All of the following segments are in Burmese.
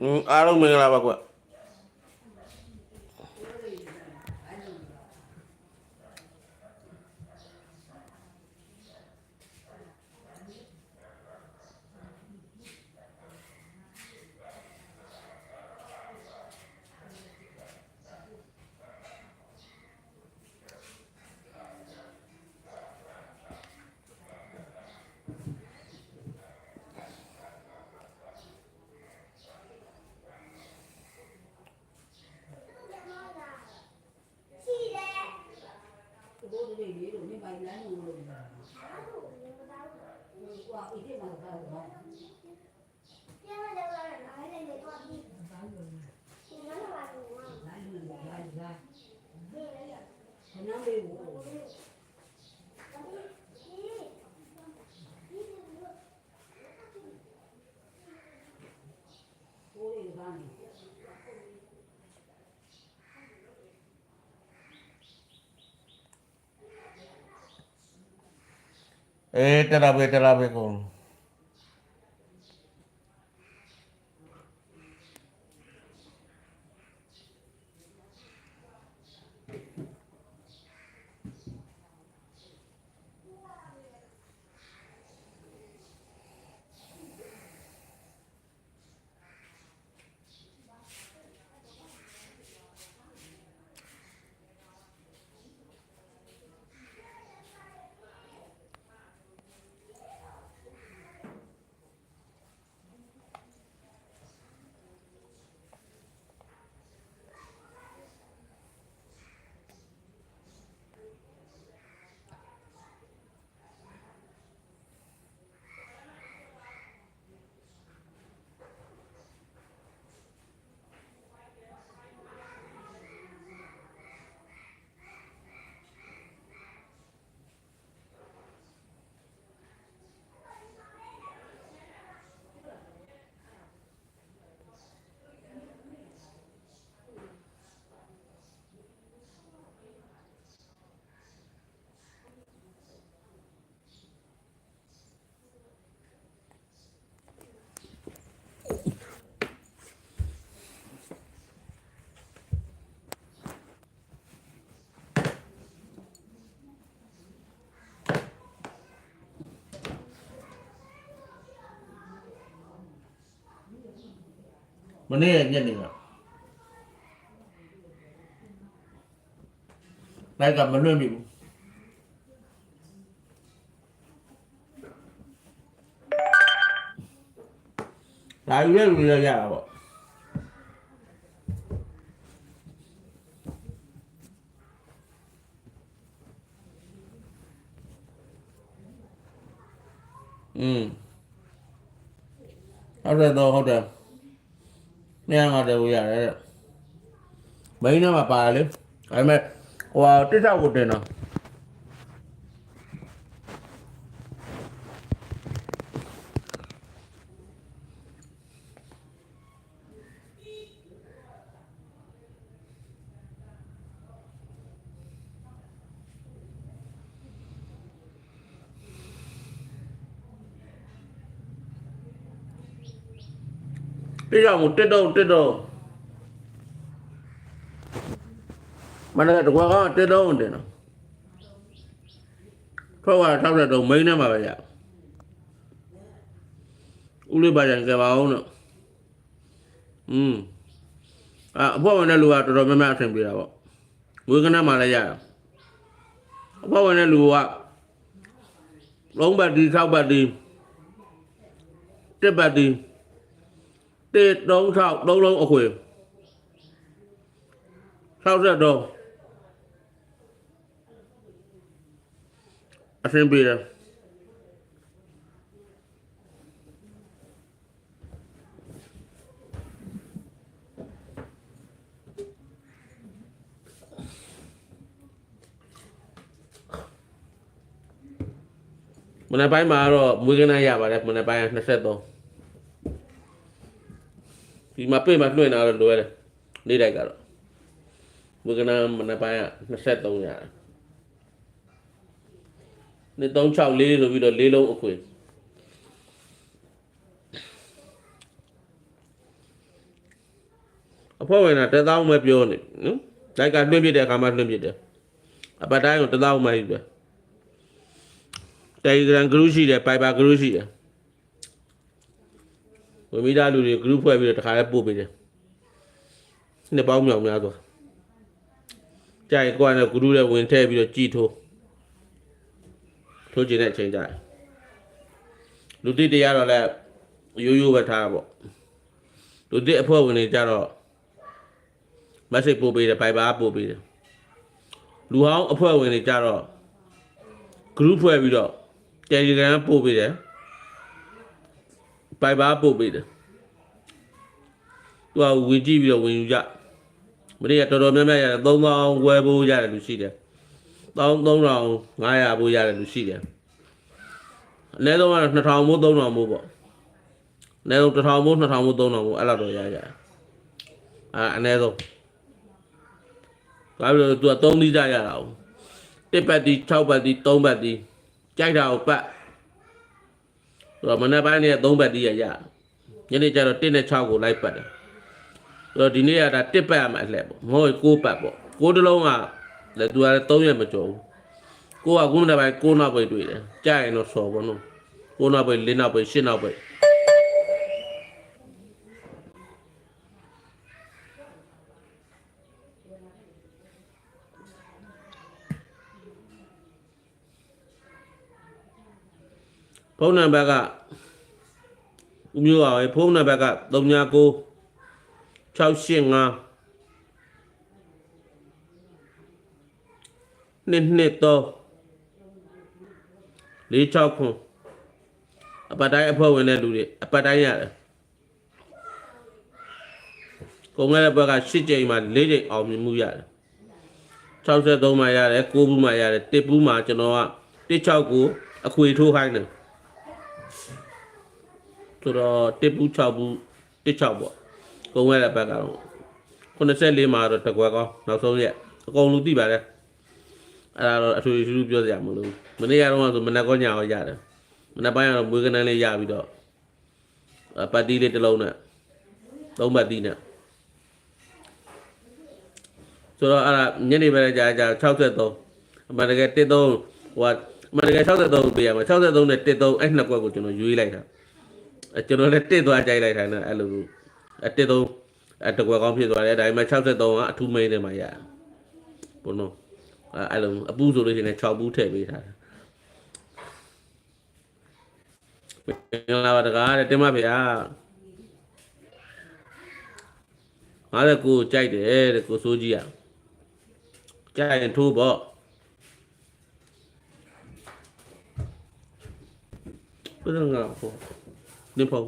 อืมအားလုံးမင်္ဂလာပါကွ လေးတို့နေပိုင်လမ်းလို့လို့ဟွာအိတ်မှာကတော့ဘာလိုလဲဘာလာခဏလေးကိုဘိုးလေးကနေ အေးတရာ ပဲတရာပဲကုန်မနေ့ကညနေကလိုက်ကမလွတ်မိ နေရာမှာတည်းကိုရတယ်တဲ့မင်းနဲ့မှာပါတယ်လေဒါပေမဲ့ဟိုဟာတစ်ထောက်ကိုတင်တော့ တစ်ထောက်ကိုတစ်တော့တစ်တော့မနေ့ကတကွာကတစ်တော့တင်တော့ထွက်သွားထောက်တဲ့တော့မင်းနဲ့မှာပဲရဦးလေးပါကြံကြပါအောင်တော့อืมအာအဖို့ဝင်တဲ့လူကတော်တော်များများအဆင်ပြေတာပေါ့ဝေကနာမှာလည်းရတာအဖို့ဝင်တဲ့လူကလုံးပတ်ဒီ၆ပတ်ဒီတစ်ပတ်ဒီ တေတုံးထောက်သုံးလုံးအခွေ60တော့အဆင်ပြေတယ်မနေ့ပိုင်းမှာတော့မွေးကနန်းရပါတယ်မနေ့ပိုင်းက23 ဒီမှာပြေးမှာလွှင့်တာတော့လွယ်တယ်နေ့တိုင်းကတော့မွေးကနန်းမနေ့ပိုင်းက23ရတယ်နေ့36လေးဆိုပြီးတော့လေးလုံးအခွေအဖွဲ့ဝင်ကတစ်သောင်းပဲပြောနေနော်လိုက်ကလွှင့်ပြတဲ့အခါမှလွှင့်ပြတယ်အပတ်တိုင်းကိုတစ်သောင်းမှယူတယ် Telegram group ရှိတယ် Viber group ရှိတယ် ဝမိသားလူတွေ group ဖွဲ့ပြီးတော့တခါလဲပို့ပေးတယ်နှစ်ပေါင်းမြောင်များစွာကြိုက်ကွာနဲ့ group ထဲဝင်ထည့်ပြီးတော့ကြည်ထိုးထိုးကျင်တဲ့အချိန်ကြတယ်လူတိတရားတော့လဲရိုးရိုးပဲထားတာပေါ့လူတိအဖွဲ့ဝင်တွေကြတော့ message ပို့ပေးတယ် Viber ပို့ပေးတယ်လူဟောင်းအဖွဲ့ဝင်တွေကြတော့ group ဖွဲ့ပြီးတော့ Telegram ပို့ပေးတယ် Viber ပို့ပေးတယ်သူကဝင်ကြည့်ပြီးတော့ဝင်ယူကြမနေ့ကတော်တော်များများရတယ်3000ဝယ်ဖို့ရတယ်လူရှိတယ်13500ဖို့ရတယ်လူရှိတယ်အနည်းဆုံးကတော့2000မို့3000မို့ပေါ့အနည်းဆုံး1000မို့2000မို့3000မို့အဲ့လောက်တော့ရကြတယ်အာအနည်းဆုံးဘာလို့လဲသူက3သီးကြရတာ哦1ပတ်တီ6ပတ်တီ3ပတ်တီကြိုက်တာကိုပတ်ဆို တော့မနေ့ပိုင်းနေ့က3ပတ်တီရရညနေကျတော့1နဲ့6ကိုလိုက်ပတ်တယ်ဆိုတော့ဒီနေ့ကဒါ1ပတ်ရမှာအလှည့်ပေါ့မဟုတ်6ပတ်ပေါ့6တလုံးကလည်းသူကလည်း3ရက်မကျော်ဘူးကိုကခုနကပိုင်း6နောက်ပဲတွေ့တယ်ကြိုက်ရင်တော့စော်ပေါ့နော်6နောက်ပဲ4နောက်ပဲ8နောက်ပဲ ဖုန်းနံပါတ်ကဦးမျိုးပါပဲဖုန်းနံပါတ်က39 685နှစ်နှစ်တော့၄6ခွန်အပတ်တိုင်းအဖွဲ့ဝင်တဲ့လူတွေအပတ်တိုင်းရတယ်ကုန်ခဲ့တဲ့ဘက်က၈ကြိမ်မှာ၄ကြိမ်အောင်မြင်မှုရတယ်63မှာရတယ်9ဘူးမှာရတယ်1ဘူးမှာကျွန်တော်က16ကိုအခွေထိုးခိုင်းတယ် ဆိုတော့1ဘူး6ဘူး16ပေါ့ကုန်ခဲ့တဲ့ဘက်ကတော့84မှာတော့တကွက်ကောင်းနောက်ဆုံးရက်အကုန်လူသိပါတယ်အဲ့ဒါတော့အထူးထူးပြောစရာမလိုဘူးမနေ့ကတော့ဆိုမနက်ကောညရောရတယ်မနက်ပိုင်းကတော့မွေးကနန်းလေးရပြီးတော့အပတ်တီးလေးတစ်လုံးနဲ့သုံးပတ်တီးနဲ့ဆိုတော့အဲ့ဒါညနေပဲကြာကြာ63အမှန်တကယ်13ဟိုကအမှန်တကယ်63ပေးရမှာ63နဲ့13အဲ့နှစ်ကွက်ကိုကျွန်တော်ရွေးလိုက်တာအဲ ကျွန်တော်လည်းတစ်သွားကြိုက်လိုက်တာနဲ့အဲ့လိုအဲ13အဲတကွက်ကောင်းဖြစ်သွားတယ်ဒါပေမဲ့63ကအထူးမိန်တယ်မှာရဘုံတော့အဲအဲ့လိုအပူဆိုလို့ရှိရင်6ပူးထည့်ပေးထားတယ်မင်္ဂလာပါတကားတဲ့တင်ပါဗျာ59ကြိုက်တယ်တဲ့ကိုစိုးကြီးอ่ะကြိုက်ရင်ထိုးပေါ့ဘယ်တော့ငါဖို့ နေဖို့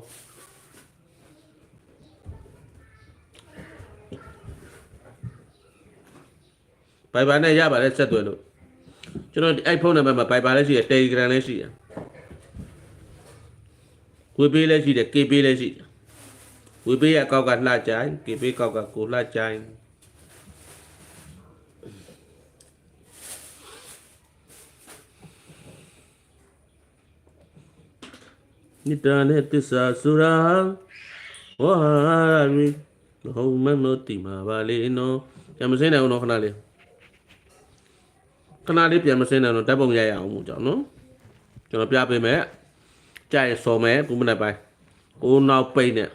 ဘိုင်ဘာနဲ့ရပါတယ်ဆက်သွယ်လို့ကျွန်တော်အဲ့ဖုန်းနံပါတ်မှာဘိုင်ဘာလည်းရှိတယ် Telegram လည်းရှိတယ်ဝေပေးလည်းရှိတယ် K ပေးလည်းရှိတယ်ဝေပေးရကောက်ကလှကြိုင် K ပေးကောက်ကကိုလှကြိုင် နိတန်နဲ့တစ္ဆာဆိုရာဝါရီဟောမနောတိမာပါလေနော်ပြန်မစင်းနိုင်အောင်နော်ခဏလေးခဏလေးပြန်မစင်းနိုင်တော့ဓာတ်ပုံရရအောင်မို့ကြောင့်နော်ကျွန်တော်ပြပေးမယ်ကြိုက်စော်မယ်ခုမနေ့ပိုင်းကိုနောက်ပိတ်နဲ့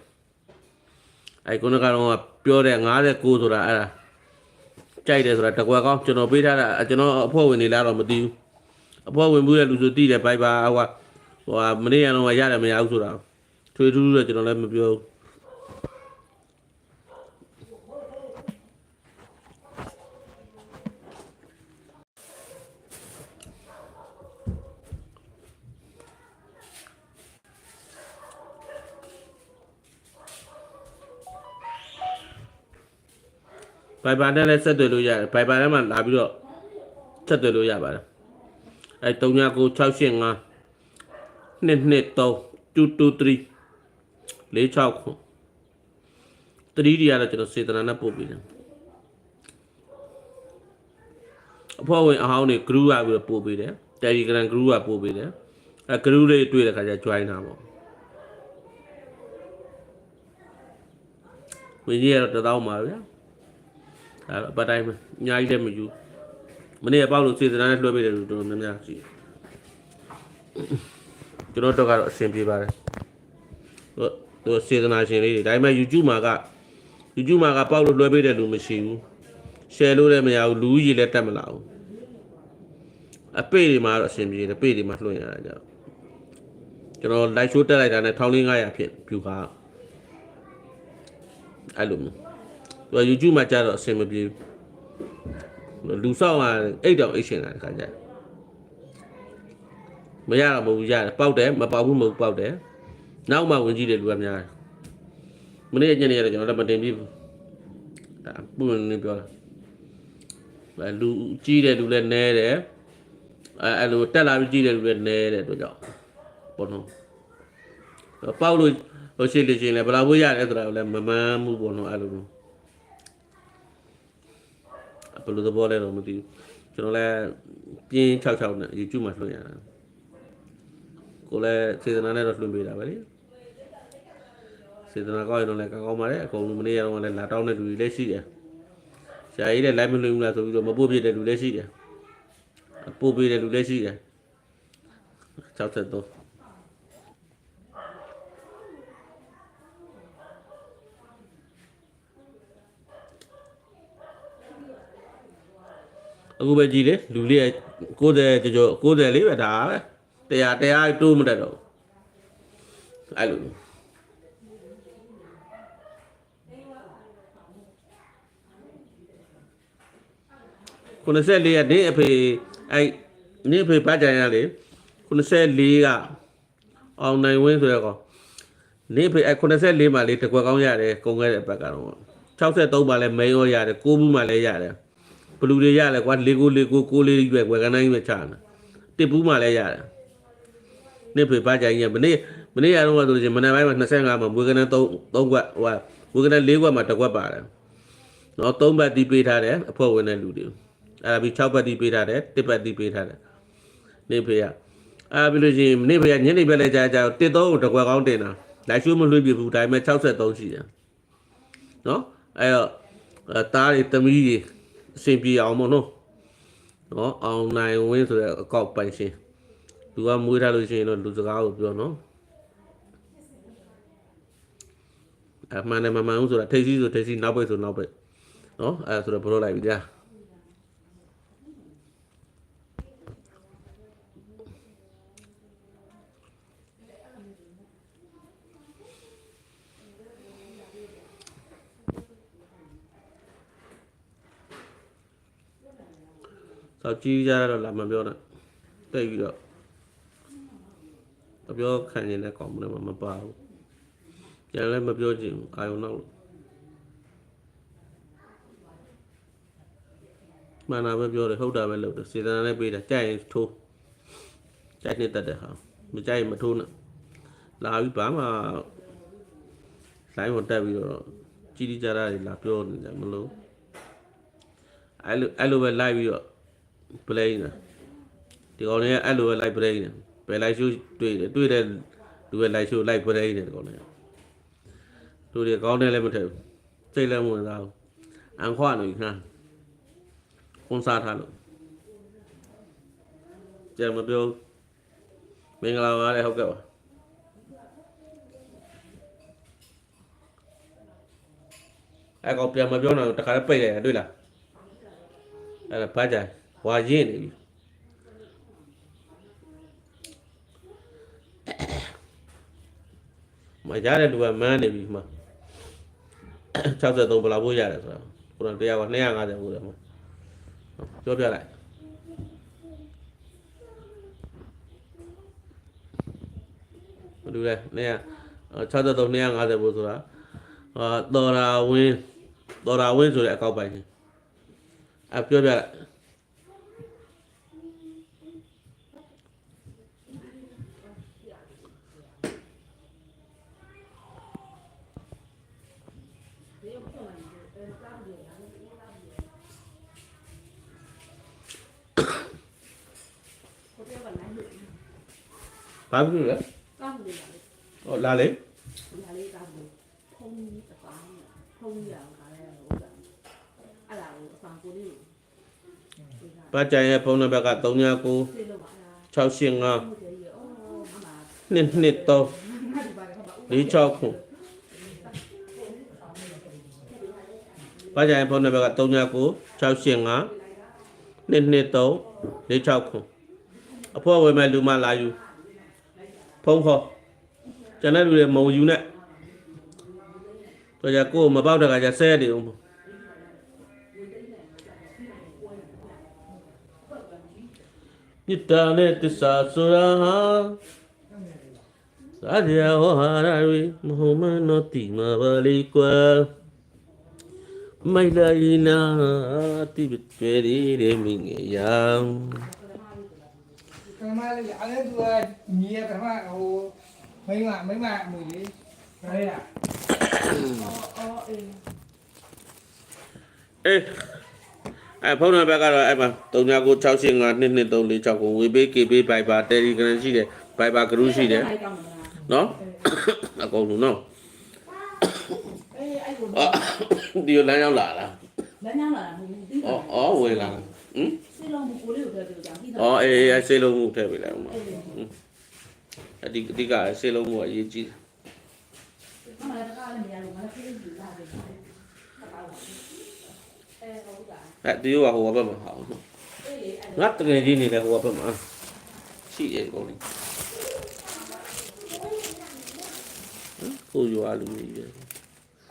အဲခုနကတော့ပြောတဲ့59ဆိုတာအဲ့ဒါကြိုက်တယ်ဆိုတာတကွက်ကောင်းကျွန်တော်ပေးထားတာကျွန်တော်အဖွဲ့ဝင်နေလားတော့မသိဘူးအဖွဲ့ဝင်မှုတဲ့လူဆိုတည်တယ်ဘိုက်ပါဟိုက ဟိုမနေ့ကတော့ရတယ်မရဘူးဆိုတာထွေထူးတော့ကျွန်တော်လည်းမပြောဘူးဘိုင်ဘာနဲ့လည်းဆက်သွယ်လို့ရတယ်ဘိုင်ဘာထဲမှာလာပြီးတော့ဆက်သွယ်လို့ရပါတယ်အဲ399685 223 223 46ခုတတိဒီရတော့ကျွန်တော်စေတနာနဲ့ပို့ပြီးတယ်အဖွဲ့ဝင်အဟောင်းတွေ group ရပြီးတော့ပို့ပေးတယ် Telegram group ကပို့ပေးတယ်အဲ group လေးတွေ့တဲ့ခါကျ join တာပေါ့ဝင်ကြီးကတော့တစ်သောင်းပါဗျာဒါတော့အပတ်တိုင်းပဲအများကြီးလည်းမယူမနေ့ကပေါ့လို့စေတနာနဲ့လွှဲပေးတယ်လို့တော်တော်များများရှိ ကျွန်တော်တို့ကတော့အဆင်ပြေပါတယ်တို့တို့စေတနာရှင်လေးတွေဒါပေမဲ့ YouTube မှာက YouTube မှာကပေါ့လို့လွှဲပေးတယ်လို့မရှိဘူး share လို့လည်းမရဘူးလူကြီးလည်းတက်မလာဘူးအပေတွေမှာတော့အဆင်ပြေတယ်ပေတွေမှာလွှင့်ရတာကြောင့်ကျွန်တော် live show တက်လိုက်တာနဲ့1500ဖြစ် view ကအဲ့လိုမျိုးသူက YouTube မှာကျတော့အဆင်မပြေဘူးလူဆောက်ရအိတ်တောင်အိတ်ရှင်တာတခါကျ မရတော့မဟုတ်ဘူးရတယ်ပေါက်တယ်မပေါက်ဘူးမဟုတ်ဘူးပေါက်တယ်နောက်မှဝင်ကြည့်တယ်လူကများတယ်မနေ့ညနေရတယ်ကျွန်တော်လည်းမတင်ပြဘူးဒါပုံနေပြောတာအဲလူကြီးတယ်လူလည်းနဲတယ်အဲအဲ့လိုတက်လာပြီးကြီးတယ်လူလည်းနဲတယ်တို့ကြောင့်ပေါ့နော်ပေါက်လို့ဟိုရှိလေချင်းလည်းဘယ်လောက်ဝေးရတယ်ဆိုတာကိုလည်းမမှန်းဘူးပေါ့နော်အဲ့လိုမျိုးဘယ်လိုသဘောလဲတော့မသိဘူးကျွန်တော်လည်းပြင်း66နဲ့ YouTube မှာလွှင့်ရတာ ကိုလည်းစေတနာနဲ့တော့လွှင့်ပေးတာပဲလေစေတနာကောင်းရင်တော့လည်းကောင်းကောင်းပါလေအကုန်လုံးမနေ့ကတော့လည်းလာတောင်းတဲ့လူတွေလည်းရှိတယ်ဆရာကြီးလည်း live မလွှင့်ဘူးလားဆိုပြီးတော့မပို့ပြတဲ့လူလည်းရှိတယ်ပို့ပေးတဲ့လူလည်းရှိတယ်63အခုပဲကြည်လေလူလေးက60ကျော်ကျော်90လေးပဲဒါပဲ တရားတရားတိုးမတက်တော့ဘူးအဲ့လို94ရက်နေ့အဖေအဲ့နေ့အဖေပတ်ကြရလေ94ကအောင်နိုင်ဝင်းဆိုရကောနေ့အဖေအဲ့94မှာလေတကွက်ကောင်းရတယ်ကုန်ခဲ့တဲ့ဘက်ကတော့63မှာလည်းမိန်ရောရတယ်9ဘူးမှာလည်းရတယ်ဘလူတွေရလဲကွာလေကိုလေကိုကိုလေးကြီးပဲဝယ်ကနိုင်ပဲချာတာတစ်ပူးမှလည်းရတယ် နေ့ဖေပါကြိုင်ရမနေ့မနေ့ရတော့ဆိုလို့ချင်းမနေ့ပိုင်းမှာ25မှာဝယ်ကနိုင်3 3ကွက်ဟိုဝယ်ကနိုင်4ကွက်မှာတစ်ကွက်ပါတယ်နော်3ဘတ်တီးပေးထားတယ်အဖွဲ့ဝင်တဲ့လူတွေအဲ့ဒါပြီး6ဘတ်တီးပေးထားတယ်1ဘတ်တီးပေးထားတယ်နေ့ဖေရအဲ့ပြီးလို့ချင်းနေ့ဖေရညနေပဲလဲကြာကြာတစ်သုံးကိုတစ်ကွက်ကောင်းတင်တာလိုက်ရှိုးမလွှတ်ပြဘူးဒါပေမဲ့63ရှိတယ်နော်အဲ့တော့အဲတားတွေတမီးတွေအဆင်ပြေအောင်မို့နော်နော်အောင်နိုင်ဝင်းဆိုတဲ့အကောက်ပိုင်ရှင် လူကမွေးထားလို့ရှိရင်တော့လူစကားကိုပြောနော်အမှန်နဲ့မမှန်ဘူးဆိုတာထိတ်စီးဆိုထိတ်စီးနောက်ဘက်ဆိုနောက်ဘက်နော်အဲဆိုတော့ဘလို့လိုက်ပြီကြာစောက်ကြီးကြတော့လာမပြောနဲ့တိတ်ပြီးတော့ အပြောခံရင်လည်းကောင်းမလို့မပါဘူးကျန်လည်းမပြောချင်ဘူးအာယုံနောက်လို့မှန်တာပဲပြောတယ်ဟုတ်တာပဲလုပ်တယ်စေတနာနဲ့ပေးတာကြိုက်ရင်ထိုးကြိုက်နေတတ်တယ်ဟာမကြိုက်ရင်မထိုးနဲ့လာပြီးဘာမှလိုင်းဝင်တက်ပြီးတော့ကြီးကြီးကြတာတွေလာပြောနေတယ်မလို့အဲ့လိုအဲ့လိုပဲလိုက်ပြီးတော့ play နေတာဒီကောင်လေးအဲ့လိုပဲ live play နေ ဘယ် live show တွေ့တယ်တွေ့တဲ့လူပဲ live show live play နေတယ်ဒီကောင်လေးလူတွေကောင်းတယ်လည်းမထည့်ဘူးစိတ်လည်းမဝင်စားဘူးအန်ခွာနေခဏကွန်ဆာထားလို့ကြံမပြောမင်္ဂလာပါလေဟုတ်ကဲ့ပါအဲ့ကောင်ပြန်မပြောတော့တခါလည်းပိတ်လိုက်တယ်တွေ့လားအဲ့ဒါဘာကြိုင်ဝါရင်နေပြီ မရတဲ့လူကမန်းနေပြီမှာ63ဘယ်လောက်ဖို့ရတယ်ဆိုတော့ခုနတရားက250ဖို့တယ်မှာပြောပြလိုက်ဘယ်လိုလဲ200 63 250ဖို့ဆိုတာအာတော်ရာဝင်းတော်ရာဝင်းဆိုတဲ့အကောက်ပိုင်ရှင်အပြောပြလိုက် ဟိုပြောကနိုင်လို့ ဘာဖြစ်လို့လဲကောင်းတယ်လားဟောလာလေဒီဟာလေးကောင်းလို့ဖုန်းကြီးတပားနဲ့ဟထုံးရအောင်ခါလဲဟုတ်လားအဲ့ဒါကိုအဆောင်ကိုလေးကိုပါကြရဲ့ဖုန်းနံပါတ်က39စေလို့ပါလား685 ဟုတ်တယ်ရောအော်မမနှစ်နှစ်တော့ငါဒီပါကတော့၄6ခုပါကြရဲ့ဖုန်းနံပါတ်က39 685 နှစ်နှစ်တော့၄6ခုအဖေဝယ်မဲ့လူမလာယူဖုန်းခေါ်ကျန်တဲ့လူတွေမုံယူနဲ့တော့ကြကိုယ်မပေါက်တဲ့ကကြဆဲတယ်ဦးမြစ်တာနဲ့တစ္ဆာဆိုတာဟာသာကြဟောဟာရရီမဟုတ်မနောတိမပါလီကွာ မိုင်လာရီနာတိဘကျွေရီရေမင်းငယ်ယံကမလေးအားလည်းသူကညီရကမဟိုမိမမိမအမွေလေးခရဲရအော်အေးအေးအဲဖုန်းနံပါတ်ကတော့အဲ့မှာ3996852236ကိုဝေပေးကေပေးဘိုက်ပါတယ်လီဂရမ်ရှိတယ်ဘိုက်ပါဂရုရှိတယ်အဲ့ကောင်းမလားနော်အကုန်လုံးနော် အေးအဲ့ကိုအော်ဒီလိုလမ်းရောက်လာလားလမ်းကြောင်းလာတာမဟုတ်ဘူးပြီးအော်အော်ဝင်လာဟင်စေလုံးကိုလေးကိုတည်းပြောကြပြီးတော့အော်အေးအေးဆေးလုံးမှုထည့်ပေးလိုက်အောင်ပါအဲ့ဒီအဒီအဒီကဆေးလုံးမှုအရေးကြီးအမလည်းတကားလည်းမရလို့ငါလည်းပြေးကြည့်လာတယ်အဲဟုတ်တာအဲဒီကဟိုဘက်မှာဟောင်းနော်အေးလေအဲ့ငါတကယ်ကြီးနေတယ်ဟိုဘက်မှာရှိတယ်ကောင်းဟိုရွာလူကြီးပဲ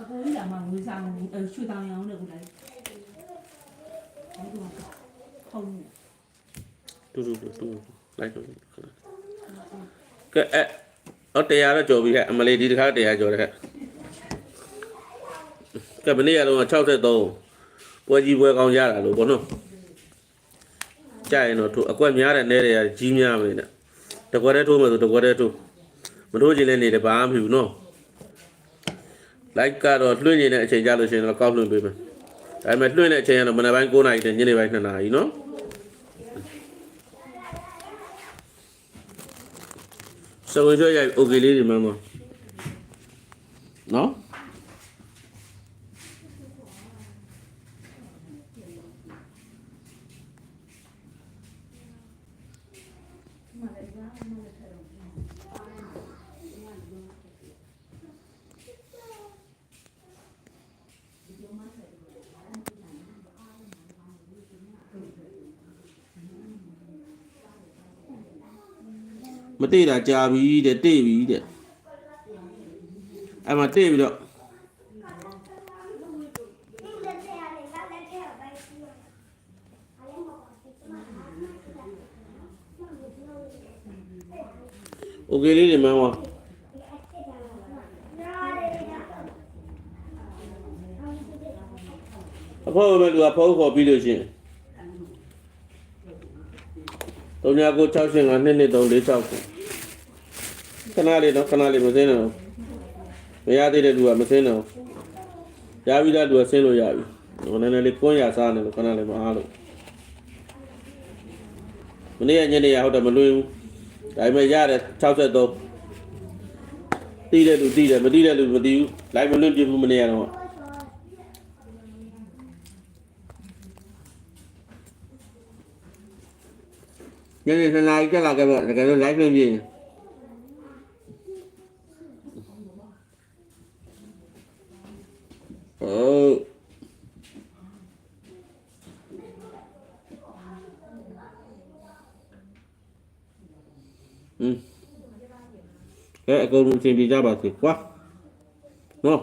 အကိုကြီးကမှငွေဆောင်ရွှေတောင်ရောင်းတယ်ကိုလိုက်အဲ့ဒီမှာထုံးတူတူတူတူလိုက်တော့ကဲအဲ့တော့တရားတော့ကြော်ပြီခဲ့အမလေးဒီတစ်ခါတရားကြော်တယ်ခဲ့ကဲမနေ့ကတော့63ပွဲကြီးပွဲကောင်းရတာလို့ဘောနော်ကြာရင်တော့သူအကွက်များတဲ့နဲတွေကကြီးများမယ်နဲ့တကွက်တည်းထိုးမယ်ဆိုတကွက်တည်းထိုးမထိုးချင်တဲ့နေတယ်ဘာမှမဖြစ်ဘူးနော် like ကတော့လွှင့်နေတဲ့အချိန်ကြလို့ရှိရင်တော့ကောက်လွှင့်ပေးမယ်ဒါပေမဲ့လွှင့်တဲ့အချိန်ကတော့မနက်ပိုင်း9:00နာရီနဲ့ညနေပိုင်း2:00နာရီနော်စဝင်ကြရိုက် okay လေးဒီမှာမှာ တိတာကြာပြီတဲ့တိပြီတဲ့အဲ့မှာတိပြီးတော့โอเคလေးဒီမှာမအဖေဘယ်လူကဖုန်းခေါ်ပြီးလို့ရှိရင်3996552236ခု ခဏလေးတော့ခဏလေးမစင်းတော့မရသေးတဲ့လူကမစင်းတော့ရပြီတဲ့လူကစင်းလို့ရပြီဟိုနည်းနည်းလေးကွန်းရစားနေလို့ခဏလေးမအားလို့မနေ့ကညနေရဟုတ်တယ်မလွင်ဘူးဒါပေမဲ့ရတယ်63တီးတဲ့လူတီးတယ်မတီးတဲ့လူမတီးဘူးလိုက်မလွင်ပြဘူးမနေ့ကတော့ညနေ2နာရီကျလာခဲ့တော့တကယ်လို့ live လွင်ပြရင် ဟုတ် อืมကဲအကုန်လုံးသင်ပြကြပါစေကွာနော်